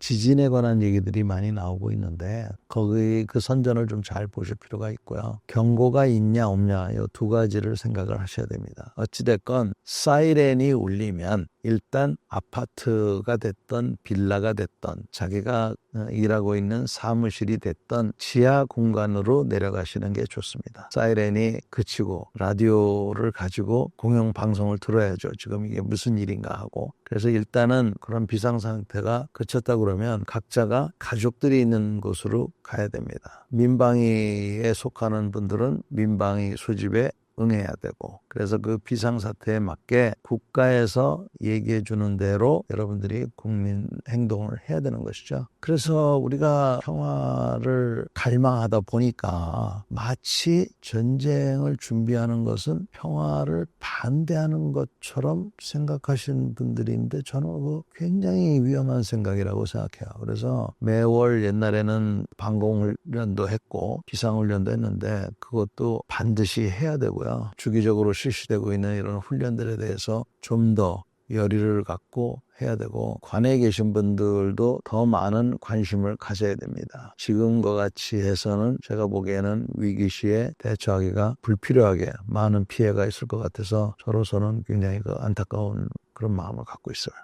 지진에 관한 얘기들이 많이 나오고 있는데 거기 그 선전을 좀 잘 보실 필요가 있고요. 경고가 있냐 없냐 이 두 가지를 생각을 하셔야 됩니다. 어찌됐건 사이렌이 울리면 일단 아파트가 됐던 빌라가 됐던 자기가 어, 일하고 있는 사무실이 됐던 지하 공간으로 내려가시는 게 좋습니다. 사이렌이 그치고 라디오를 가지고 공영 방송을 들어야죠. 지금 이게 무슨 일인가 하고. 그래서 일단은 그런 비상 상태가 그쳤다 그러면 각자가 가족들이 있는 곳으로 가야 됩니다. 민방위에 속하는 분들은 민방위 소집에 응해야 되고 그래서 그 비상사태에 맞게 국가에서 얘기해 주는 대로 여러분들이 국민 행동을 해야 되는 것이죠. 그래서 우리가 평화를 갈망하다 보니까 마치 전쟁을 준비하는 것은 평화를 반대하는 것처럼 생각하시는 분들이 있는데 저는 그거 굉장히 위험한 생각이라고 생각해요. 그래서 매월 옛날에는 방공훈련도 했고 비상훈련도 했는데 그것도 반드시 해야 되고요. 주기적으로 실시되고 있는 이런 훈련들에 대해서 좀 더 열의를 갖고 해야 되고 관에 계신 분들도 더 많은 관심을 가져야 됩니다. 지금과 같이 해서는 제가 보기에는 위기 시에 대처하기가 불필요하게 많은 피해가 있을 것 같아서 저로서는 굉장히 그 안타까운 그런 마음을 갖고 있어요.